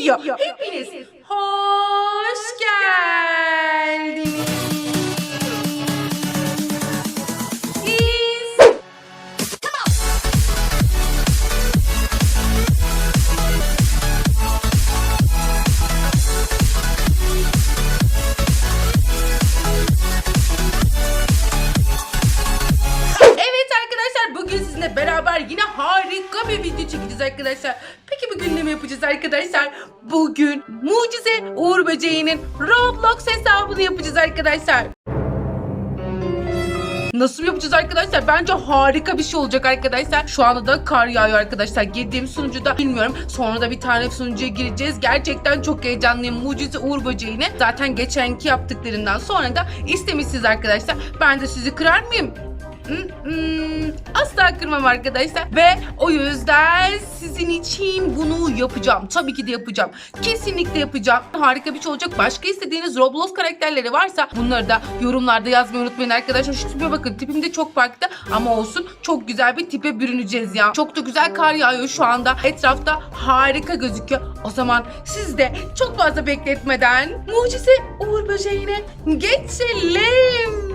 video. Hepiniz sizinle beraber yine harika bir video çekeceğiz arkadaşlar. Peki bugün ne mi yapacağız arkadaşlar? Bugün Mucize Uğur Böceği'nin Roblox hesabını yapacağız arkadaşlar. Nasıl yapacağız arkadaşlar? Bence harika bir şey olacak arkadaşlar. Şu anda da kar yağıyor arkadaşlar. Girdiğim sunucuda bilmiyorum. Sonra da bir tane sunucuya gireceğiz. Gerçekten çok heyecanlıyım. Mucize Uğur Böceği'ni. Zaten geçenki yaptıklarından sonra da istemişsiniz arkadaşlar. Ben de sizi kırar mıyım? Asla kırmam arkadaşlar. Ve o yüzden sizin için bunu yapacağım. Tabii ki de yapacağım. Kesinlikle yapacağım. Harika bir şey olacak. Başka istediğiniz Roblox karakterleri varsa bunları da yorumlarda yazmayı unutmayın arkadaşlar. Şu tipe bakın. Tipim de çok farklı ama olsun. Çok güzel bir tipe bürüneceğiz ya. Çok da güzel kar yağıyor şu anda. Etrafta harika gözüküyor. O zaman siz de çok fazla bekletmeden Mucize Uğur Böceği'ne geçelim.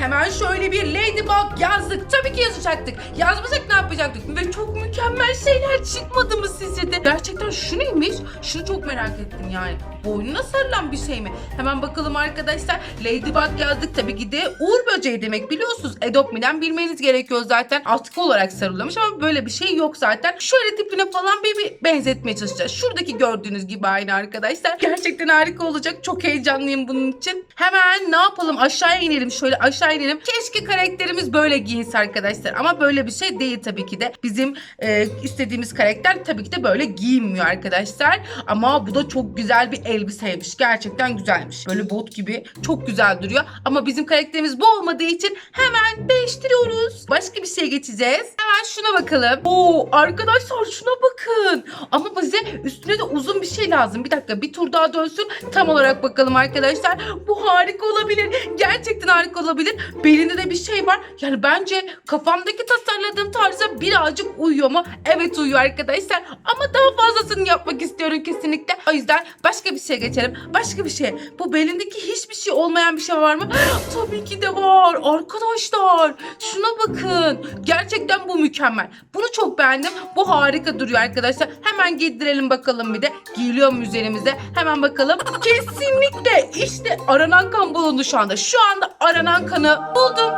Hemen şöyle bir Ladybug yazdık. Tabii ki yazacaktık. Yazmasak ne yapacaktık? Ve çok mükemmel şeyler çıkmadı mı sizce de? Gerçekten şu neymiş? Şunu çok merak ettim yani. Boynuna sarılan bir şey mi? Hemen bakalım arkadaşlar. Ladybug yazdık. Tabii ki de Uğur böceği demek biliyorsunuz. Adopt.me'den bilmeniz gerekiyor zaten. Atkı olarak sarılmış ama böyle bir şey yok zaten. Şöyle tipine falan bir, bir benzetmeye çalışacağız. Şuradaki gördüğünüz gibi aynı arkadaşlar. Gerçekten harika olacak. Çok heyecanlıyım bunun için. Hemen ne yapalım? Aşağıya inelim. Şöyle aşağı inelim. Keşke karakterimiz böyle giyinse arkadaşlar. Ama böyle bir şey değil tabii ki de. Bizim e, istediğimiz karakter tabii ki de böyle giyinmiyor arkadaşlar. Ama bu da çok güzel bir elbiseymiş. Gerçekten güzelmiş. Böyle bot gibi çok güzel duruyor. Ama bizim karakterimiz bu olmadığı için hemen değiştiriyoruz. Başka bir şeye geçeceğiz. Hemen şuna bakalım. Oo arkadaşlar şuna bakın. Ama bize üstüne de uzun bir şey lazım. Bir dakika bir tur daha dönsün. Tam olarak bakalım arkadaşlar. Bu harika olabilir. Gerçekten harika olabilir. Belinde de bir şey var. Yani bence kafamdaki tasarladığım tarza birazcık uyuyor mu? Evet uyuyor arkadaşlar. Ama daha fazlasını yapmak istiyorum kesinlikle. O yüzden başka bir şeye geçelim. Başka bir şey. Bu belindeki hiçbir şey olmayan bir şey var mı? Tabii ki de var. Arkadaşlar şuna bakın. Gerçekten bu mükemmel. Bunu çok beğendim. Bu harika duruyor arkadaşlar. Hemen giydirelim bakalım bir de. Giyiliyor mu üzerimize? Hemen bakalım. Kesinlikle işte aranan kan bulundu şu anda. Şu anda aranan kanı buldum.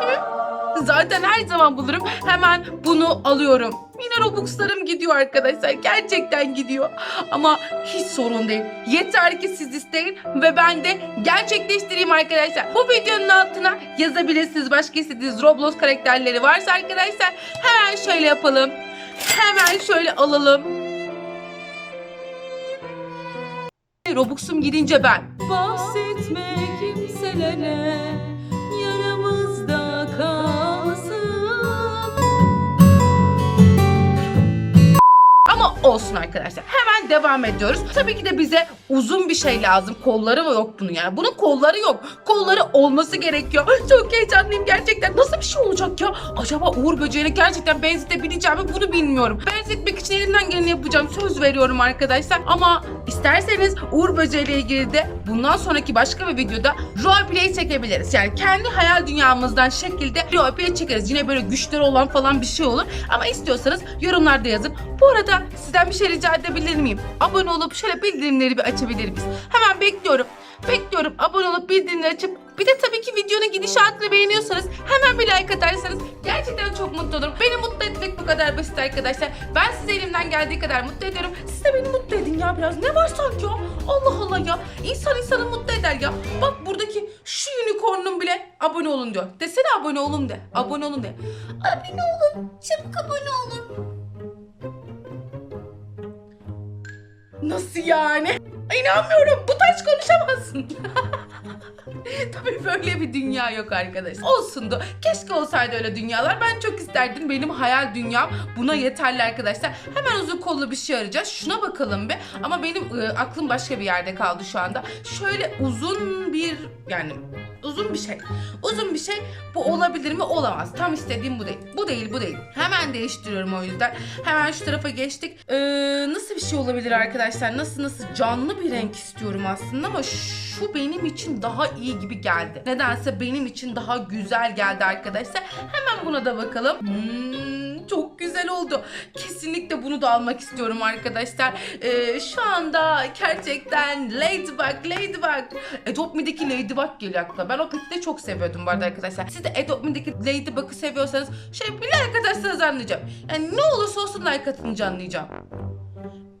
Hı? Zaten her zaman bulurum. Hemen bunu alıyorum. Yine Robux'larım gidiyor arkadaşlar. Gerçekten gidiyor. Ama hiç sorun değil. Yeter ki siz isteyin ve ben de gerçekleştireyim arkadaşlar. Bu videonun altına yazabilirsiniz. Başka istediğiniz Roblox karakterleri varsa arkadaşlar hemen şöyle yapalım. Hemen şöyle alalım. Robux'um gidince ben. Bahsetme olsun arkadaşlar. Hemen devam ediyoruz. Tabii ki de bize uzun bir şey lazım. Kolları mı yok bunun yani? Bunun kolları yok. Kolları olması gerekiyor. Çok heyecanlıyım gerçekten. Nasıl bir şey olacak ya? Acaba Uğur böceğine gerçekten benzetebileceğim mi bunu bilmiyorum. Benzetmek için elimden geleni yapacağım. Söz veriyorum arkadaşlar. Ama isterseniz Uğur böceğiyle ilgili de bundan sonraki başka bir videoda roleplay çekebiliriz. Yani kendi hayal dünyamızdan şekilde roleplay çekeriz. Yine böyle güçleri olan falan bir şey olur. Ama istiyorsanız yorumlarda yazın. Bu arada sizden bir şey rica edebilir miyim? Abone olup şöyle bildirimleri bir açabilir miyiz? Hemen bekliyorum. Bekliyorum. Abone olup bildirimleri açıp bir de tabii ki videonun gidişatını beğeniyorsanız hemen bir like atarsanız gerçekten çok mutlu olurum. Beni mutlu etmek bu kadar basit arkadaşlar. Ben size elimden geldiği kadar mutlu ediyorum. Siz de beni mutlu edin ya biraz. Ne var sanki ya? Allah Allah ya. İnsan insanı mutlu eder ya. Bak buradaki şu unicorn'un bile abone olun diyor. Desene abone olun de. Abone olun de. Abone olun. Çabuk abone olun. Nasıl yani? İnanmıyorum. Bu taş konuşamazsın. Tabii böyle bir dünya yok arkadaşlar. Olsundu. Keşke olsaydı öyle dünyalar. Ben çok isterdim. Benim hayal dünyam buna yeterli arkadaşlar. Hemen uzun kollu bir şey arayacağız. Şuna bakalım bir. Ama benim e, aklım başka bir yerde kaldı şu anda. Şöyle uzun bir yani Uzun bir şey. Uzun bir şey. Bu olabilir mi? Olamaz. Tam istediğim bu değil. Bu değil, bu değil. Hemen değiştiriyorum o yüzden. Hemen şu tarafa geçtik. Ee, nasıl bir şey olabilir arkadaşlar? Nasıl nasıl? Canlı bir renk istiyorum aslında ama şu benim için daha iyi gibi geldi. Nedense benim için daha güzel geldi arkadaşlar. Hemen buna da bakalım. Hmm, çok güzel oldu. Kesinlikle bunu da almak istiyorum arkadaşlar. Ee, şu anda gerçekten Ladybug, Ladybug. Adopt Me'deki Ladybug geliyor aklıma. Ben o peti çok seviyordum bu arada arkadaşlar. Siz de Adopt Me'deki Ladybug'ı seviyorsanız şey bir like atarsanız anlayacağım. Yani ne olursa olsun like atınca anlayacağım.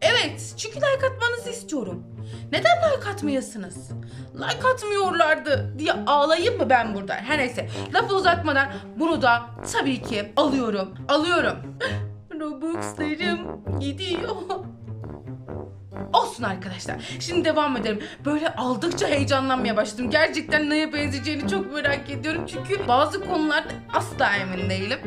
Evet, çünkü like atmanızı istiyorum. Neden like atmayasınız? Like atmıyorlardı diye ağlayayım mı ben burada? Her neyse, lafı uzatmadan bunu da tabii ki alıyorum. Alıyorum. Robux'larım gidiyor. Olsun arkadaşlar. Şimdi devam edelim. Böyle aldıkça heyecanlanmaya başladım. Gerçekten neye benzeyeceğini çok merak ediyorum. Çünkü bazı konularda asla emin değilim.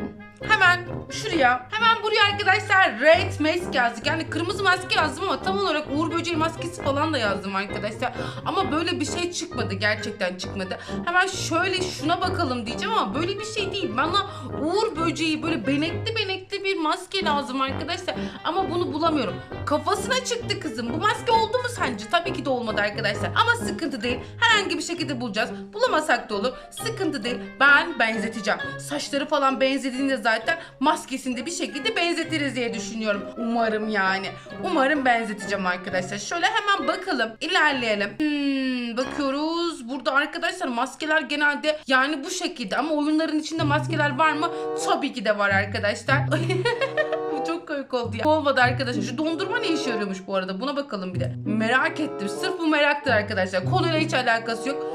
Hemen şuraya, hemen buraya arkadaşlar Red Mask yazdık. Yani kırmızı maske yazdım ama tam olarak Uğur Böceği maskesi falan da yazdım arkadaşlar. Ama böyle bir şey çıkmadı. Gerçekten çıkmadı. Hemen şöyle şuna bakalım diyeceğim ama böyle bir şey değil. Bana Uğur Böceği böyle benekli benekli bir maske lazım arkadaşlar. Ama bunu bulamıyorum. Kafasına çıktı kızım. Bu maske oldu mu sence? Tabii ki de olmadı arkadaşlar. Ama sıkıntı değil. Herhangi bir şekilde bulacağız. Bulamasak da olur. Sıkıntı değil. Ben benzeteceğim. Saçları falan benzediğinde zaten maskesini de bir şekilde benzetiriz diye düşünüyorum. Umarım yani. Umarım benzeteceğim arkadaşlar. Şöyle hemen bakalım. İlerleyelim. Hmm, bakıyoruz. Burada arkadaşlar maskeler genelde yani bu şekilde ama oyunların içinde maskeler var mı? Tabii ki de var arkadaşlar. Çok komik oldu ya. Olmadı arkadaşlar. Şu dondurma ne işe yarıyormuş bu arada? Buna bakalım bir de. Merak ettim. Sırf bu meraktır arkadaşlar. Konuyla hiç alakası yok.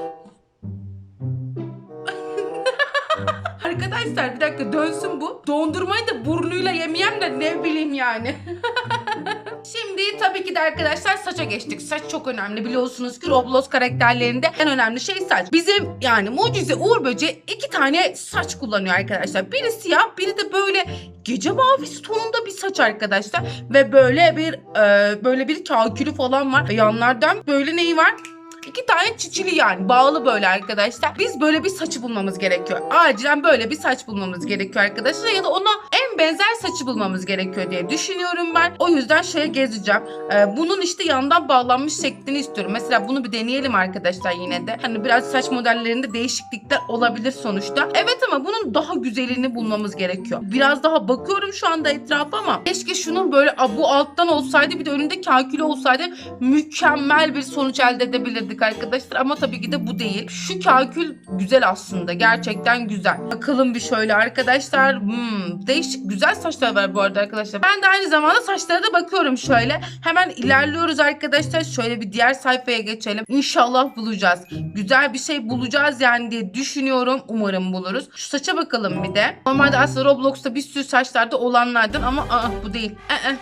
Arkadaşlar bir dakika dönsün bu. Dondurmayı da burnuyla yemeyem de ne bileyim yani. Şimdi tabii ki de arkadaşlar saça geçtik. Saç çok önemli biliyorsunuz ki Roblox karakterlerinde en önemli şey saç. Bizim yani mucize Uğur Böceği iki tane saç kullanıyor arkadaşlar. Biri siyah biri de böyle gece mavisi tonunda bir saç arkadaşlar. Ve böyle bir e, böyle bir kakülü falan var. Yanlardan böyle neyi var? İki tane çiçili yani bağlı böyle arkadaşlar. Biz böyle bir saçı bulmamız gerekiyor. Acilen böyle bir saç bulmamız gerekiyor arkadaşlar. Ya da ona en benzer saçı bulmamız gerekiyor diye düşünüyorum ben. O yüzden şöyle gezeceğim. Ee, bunun işte yandan bağlanmış şeklini istiyorum. Mesela bunu bir deneyelim arkadaşlar yine de. Hani biraz saç modellerinde değişiklikler olabilir sonuçta. Evet ama bunun daha güzelini bulmamız gerekiyor. Biraz daha bakıyorum şu anda etrafa ama keşke şunun böyle bu alttan olsaydı bir de önünde kakülü olsaydı mükemmel bir sonuç elde edebilirdik arkadaşlar. Ama tabii ki de bu değil. Şu kakül güzel aslında. Gerçekten güzel. Bakalım bir şöyle arkadaşlar. Hmm, değişik güzel saçlar var bu arada arkadaşlar. Ben de aynı zamanda saçlara da bakıyorum şöyle. Hemen ilerliyoruz arkadaşlar. Şöyle bir diğer sayfaya geçelim. İnşallah bulacağız. Güzel bir şey bulacağız yani diye düşünüyorum. Umarım buluruz. Şu saça bakalım bir de. Normalde aslında Roblox'ta bir sürü saçlarda olanlardan ama aa, bu değil. Ee,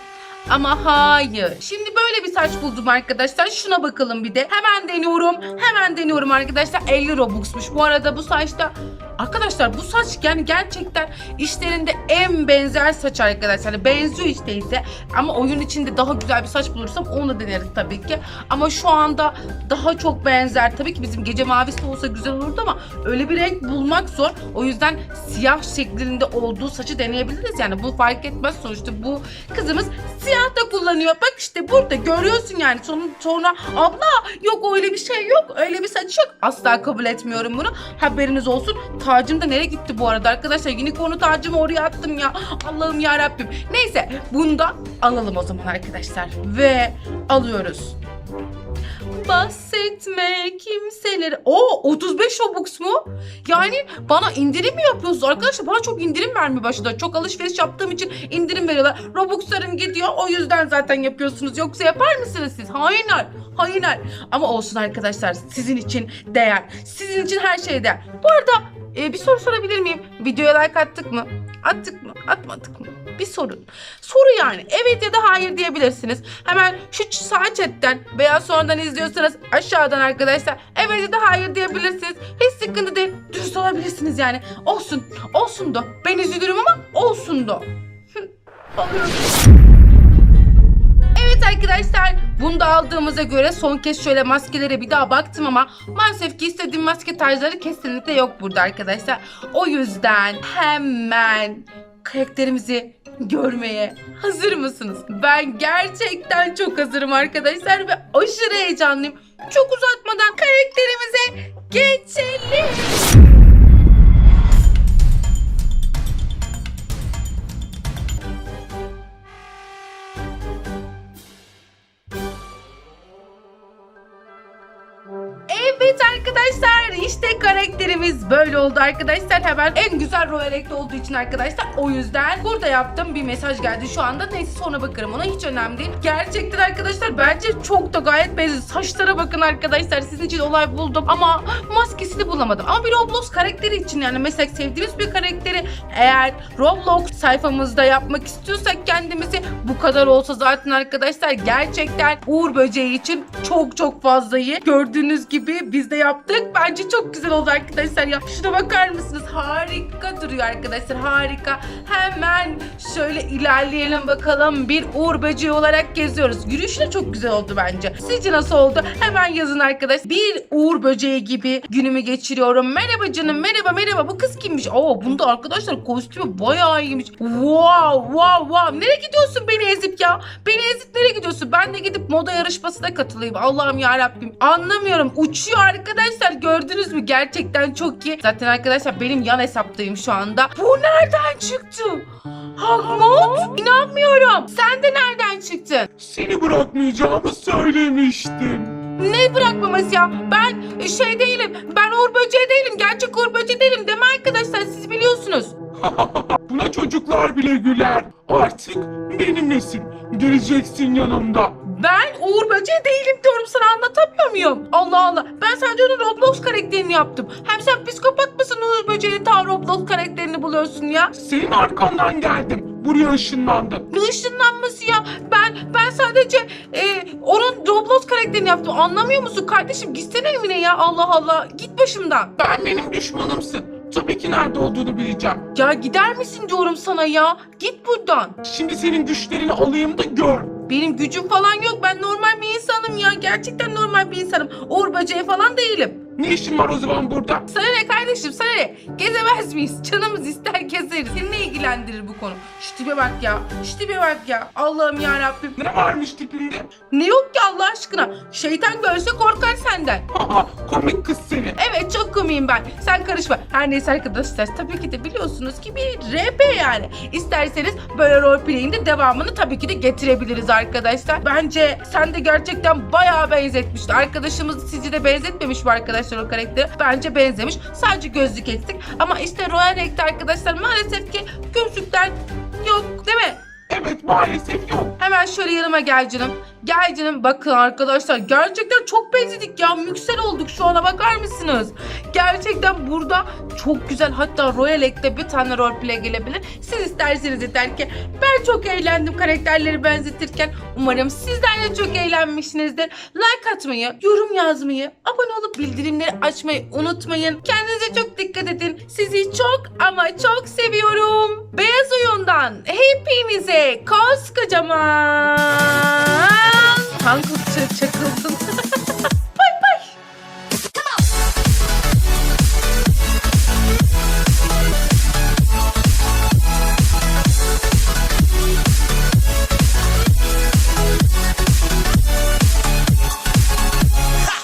ama hayır. Şimdi böyle bir saç buldum arkadaşlar. Şuna bakalım bir de. Hemen deniyorum. Hemen deniyorum arkadaşlar. 50 Robux'muş. Bu arada bu saçta Arkadaşlar bu saç yani gerçekten işlerinde en benzer saç arkadaşlar. Yani benziyor değilse. Ama oyun içinde daha güzel bir saç bulursam onu da deneriz tabii ki. Ama şu anda daha çok benzer. Tabii ki bizim gece mavisi olsa güzel olurdu ama öyle bir renk bulmak zor. O yüzden siyah şeklinde olduğu saçı deneyebiliriz. Yani bu fark etmez sonuçta bu kızımız siyah da kullanıyor. Bak işte burada görüyorsun yani. Sonra, sonra abla yok öyle bir şey yok. Öyle bir saç yok. Asla kabul etmiyorum bunu. Haberiniz olsun. Tacım da nereye gitti bu arada arkadaşlar? Unicorn'u tacımı oraya attım ya. Allah'ım ya Rabbim. Neyse bunu alalım o zaman arkadaşlar. Ve alıyoruz. Bahsetme kimseler. O 35 Robux mu? Yani bana indirim mi yapıyorsunuz arkadaşlar? Bana çok indirim vermiyor başladı. Çok alışveriş yaptığım için indirim veriyorlar. Robux'larım gidiyor. O yüzden zaten yapıyorsunuz. Yoksa yapar mısınız siz? Hayırlar. Hayırlar. Ama olsun arkadaşlar. Sizin için değer. Sizin için her şey değer. Bu arada e, bir soru sorabilir miyim? Videoya like attık mı? Attık mı? Atmadık mı? Bir sorun. Soru yani. Evet ya da hayır diyebilirsiniz. Hemen şu sağ chatten veya sonradan izliyorsanız aşağıdan arkadaşlar evet ya da hayır diyebilirsiniz. Hiç sıkıntı değil. Dürüst olabilirsiniz yani. Olsun. Olsun da. Ben üzülürüm ama olsun da. Arkadaşlar Bunu da aldığımıza göre son kez şöyle maskelere bir daha baktım ama maalesef ki istediğim maske tarzları kesinlikle yok burada arkadaşlar. O yüzden hemen karakterimizi görmeye hazır mısınız? Ben gerçekten çok hazırım arkadaşlar ve aşırı heyecanlıyım. Çok uzatmadan karakterimize geçelim. Evet arkadaşlar işte karakterimiz böyle oldu arkadaşlar. Hemen en güzel Royal Act olduğu için arkadaşlar o yüzden burada yaptım bir mesaj geldi şu anda. Neyse sonra bakarım ona hiç önemli değil. Gerçekten arkadaşlar bence çok da gayet benziyor. Saçlara bakın arkadaşlar sizin için olay buldum ama maskesini bulamadım. Ama bir Roblox karakteri için yani mesela sevdiğimiz bir karakteri eğer Roblox sayfamızda yapmak istiyorsak kendimizi bu kadar olsa zaten arkadaşlar gerçekten Uğur Böceği için çok çok fazla iyi. Gördüğünüz gibi biz de yaptık. Bence çok güzel oldu arkadaşlar ya. Şuna bakar mısınız? Harika duruyor arkadaşlar. Harika. Hemen şöyle ilerleyelim bakalım. Bir Uğur Böceği olarak geziyoruz. Yürüyüşü de çok güzel oldu bence. Sizce nasıl oldu? Hemen yazın arkadaş. Bir Uğur Böceği gibi günümü geçiriyorum. Merhaba canım. Merhaba merhaba. Bu kız kimmiş? Oo bunda arkadaşlar kostümü bayağı iyiymiş. Wow wow wow. Nereye gidiyorsun beni ezip ya? Beni ezip nereye gidiyorsun? Ben de gidip moda yarışmasına katılayım. Allah'ım ya Rabbim. Anlamıyorum. Uçuyor arkadaşlar. Gördünüz mü? Gerçekten çok iyi. Zaten arkadaşlar benim yan hesaptayım şu anda. Bu nereden çıktı? Hagmot? İnanmıyorum. Sen de nereden çıktın? Seni bırakmayacağımı söylemiştim. Ne bırakmaması ya? Ben şey değilim. Ben Uğur Böceği değilim. Gerçek Uğur Böceği değilim. Değil mi arkadaşlar? Siz biliyorsunuz. Buna çocuklar bile güler. Artık benimlesin. Geleceksin yanımda. Ben Uğur Böceği değilim diyorum sana anlatamıyor muyum? Allah Allah. Ben sadece onun Roblox karakterini yaptım. Hem sen psikopat mısın Uğur Böceği ta Roblox karakterini buluyorsun ya? Senin arkandan geldim. Buraya ışınlandım. Ne ışınlanması ya? Ben ben sadece e, onun Roblox karakterini yaptım. Anlamıyor musun kardeşim? Gitsene evine ya Allah Allah. Git başımdan. Ben benim düşmanımsın. Tabii ki nerede olduğunu bileceğim. Ya gider misin diyorum sana ya. Git buradan. Şimdi senin güçlerini alayım da gör. Benim gücüm falan yok. Ben normal bir insanım ya. Gerçekten normal bir insanım. Böceği falan değilim. Ne işin var o zaman burada? Sana ne kardeşim sana ne? Gezemez miyiz? Canımız ister gezeriz. Seni ne ilgilendirir bu konu? Şu tipe bak ya. Şu tipe bak ya. Allah'ım ya Rabbim. Ne varmış tipinde? Ne yok ki Allah aşkına? Şeytan görse korkar senden. Haha komik kız seni. Evet çok komiyim ben. Sen karışma. Her neyse arkadaşlar tabii ki de biliyorsunuz ki bir RP yani. İsterseniz böyle roleplay'in de devamını tabii ki de getirebiliriz arkadaşlar. Bence sen de gerçekten bayağı benzetmişti. Arkadaşımız sizce de benzetmemiş mi arkadaşlar o karakteri? Bence benzemiş. Sadece gözlük eksik. Ama işte Royal Renk'te arkadaşlar maalesef ki gözlükler yok değil mi? Evet maalesef yok. Hemen şöyle yanıma gel canım. Gel canım. Bakın arkadaşlar gerçekten çok benzedik ya. Müksel olduk şu ana bakar mısınız? Gerçekten burada çok güzel hatta Royal Ek'te bir tane roleplay gelebilir. Siz isterseniz yeter ki. Ben çok eğlendim karakterleri benzetirken. Umarım sizler de çok eğlenmişsinizdir. Like atmayı, yorum yazmayı, abone olup bildirimleri açmayı unutmayın. Kendinize çok dikkat edin. Sizi çok ama çok seviyorum. Hepinize koskocaman Tankut çakılsın